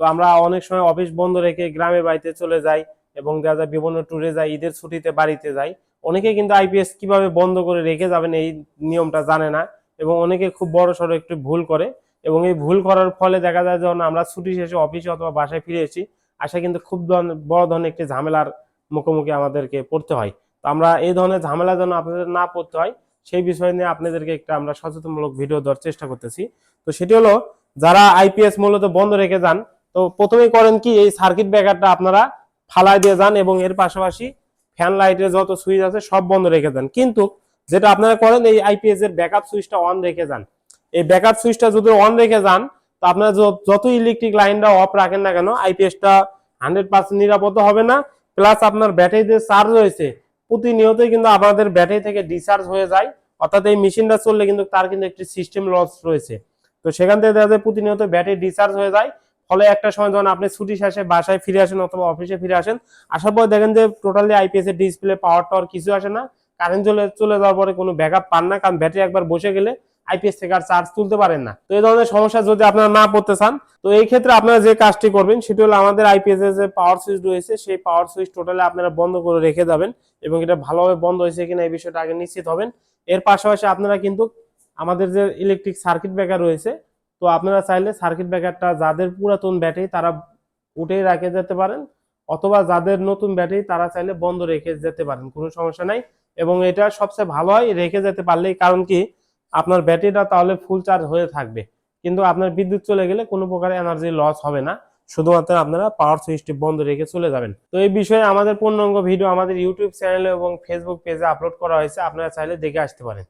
তো আমরা অনেক সময় অফিস বন্ধ রেখে গ্রামে বাড়িতে চলে যাই এবং দেখা যায় বিভিন্ন ট্যুরে যাই, ঈদের ছুটিতে বাড়িতে যাই। অনেকে কিন্তু আইপিএস কীভাবে বন্ধ করে রেখে যাবেন এই নিয়মটা জানে না এবং অনেকে খুব বড় সড়ো একটু ভুল করে এবং এই ভুল করার ফলে দেখা যায় যখন আমরা ছুটি শেষে অফিসে অথবা বাসায় ফিরে এসি আসা কিন্তু খুব বড় ধরনের একটি ঝামেলার মুখোমুখি আমাদেরকে পড়তে হয়। তো আমরা এই ধরনের ঝামেলা যেন আপনাদের না পড়তে হয়, সেই বিষয় নিয়ে আপনাদেরকে একটা আমরা সচেতনমূলক ভিডিও দেওয়ার চেষ্টা করতেছি। তো সেটি হলো, যারা আইপিএস মূলত বন্ধ রেখে যান তো প্রথমেই করেন কি, এই সার্কিট ব্রেকারটা আপনারা ফালাই দিয়ে যান এবং এর পাশাপাশি ফ্যান লাইটের যত সুইচ আছে সব বন্ধ রেখে দেন। কিন্তু যেটা আপনারা করেন, এই আইপিএস এর ব্যাকআপ সুইচটা অন রেখে যান। এই ব্যাকআপ সুইচটা যদি অন রেখে যান, তো আপনারা যত ইলেকট্রিক লাইনটা অফ রাখেন না কেন আইপিএসটা হান্ড্রেড পার্সেন্ট নিরাপদ হবে না। প্লাস আপনার ব্যাটারি যে চার্জ হয়েছে প্রতিনিয়তই কিন্তু আমাদের ব্যাটারি থেকে ডিসচার্জ হয়ে যায়। অর্থাৎ এই মেশিনটা চললে কিন্তু তার কিন্তু একটি সিস্টেম লস রয়েছে। তো সেখান থেকে দেখা যায় প্রতিনিয়ত ব্যাটারি ডিসচার্জ হয়ে যায়। ফলে একটা সময় যখন আপনি ছুটি শেষে বাসায় ফিরে আসেন অথবা অফিসে ফিরে আসেন আসার পর দেখেন যে টোটালি আইপিএস এর ডিসপ্লে পাওয়ার টাওয়ার কিছু আসে না। কারেন্ট চলে চলে যাওয়ার পরে কোনো ব্যাকআপ পান না, কারণ ব্যাটারি একবার বসে গেলে আইপিএস থেকে আর চার্জ তুলতে পারেন না। তো এই ধরনের সমস্যা যদি আপনারা না পড়তে চান, তো এই ক্ষেত্রে আপনারা যে কাজটি করবেন, সেটি হলো আমাদের আইপিএস এর যে পাওয়ার সুইচ রয়েছে, সেই পাওয়ার সুইচ টোটালি আপনারা বন্ধ করে রেখে যাবেন এবং এটা ভালোভাবে বন্ধ হয়েছে কিনা এই বিষয়টা আগে নিশ্চিত হবেন। এর পাশাপাশি আপনারা কিন্তু আমাদের যে ইলেকট্রিক সার্কিট ব্রেকার রয়েছে তো আপনারা চাইলে সার্কিট ব্রেকারটা যাদের পুরাতন ব্যাটারি তারা উঠে রেখে যেতে পারেন, অথবা যাদের নতুন ব্যাটারি তারা চাইলে বন্ধ রেখে যেতে পারেন, কোনো সমস্যা নাই। এবং এটা সবচেয়ে ভালো হয় রেখে যেতে পারলেই, কারণ কি আপনার ব্যাটারিটা তাহলে ফুল চার্জ হয়ে থাকবে। কিন্তু আপনার বিদ্যুৎ চলে গেলে কোনো প্রকার এনার্জি লস হবে না, শুধুমাত্র আপনারা পাওয়ার সুইচটি বন্ধ রেখে চলে যাবেন। তো এই বিষয়ে আমাদের পূর্ণাঙ্গ ভিডিও আমাদের ইউটিউব চ্যানেলে এবং ফেসবুক পেজে আপলোড করা হয়েছে, আপনারা চাইলে দেখে আসতে পারেন।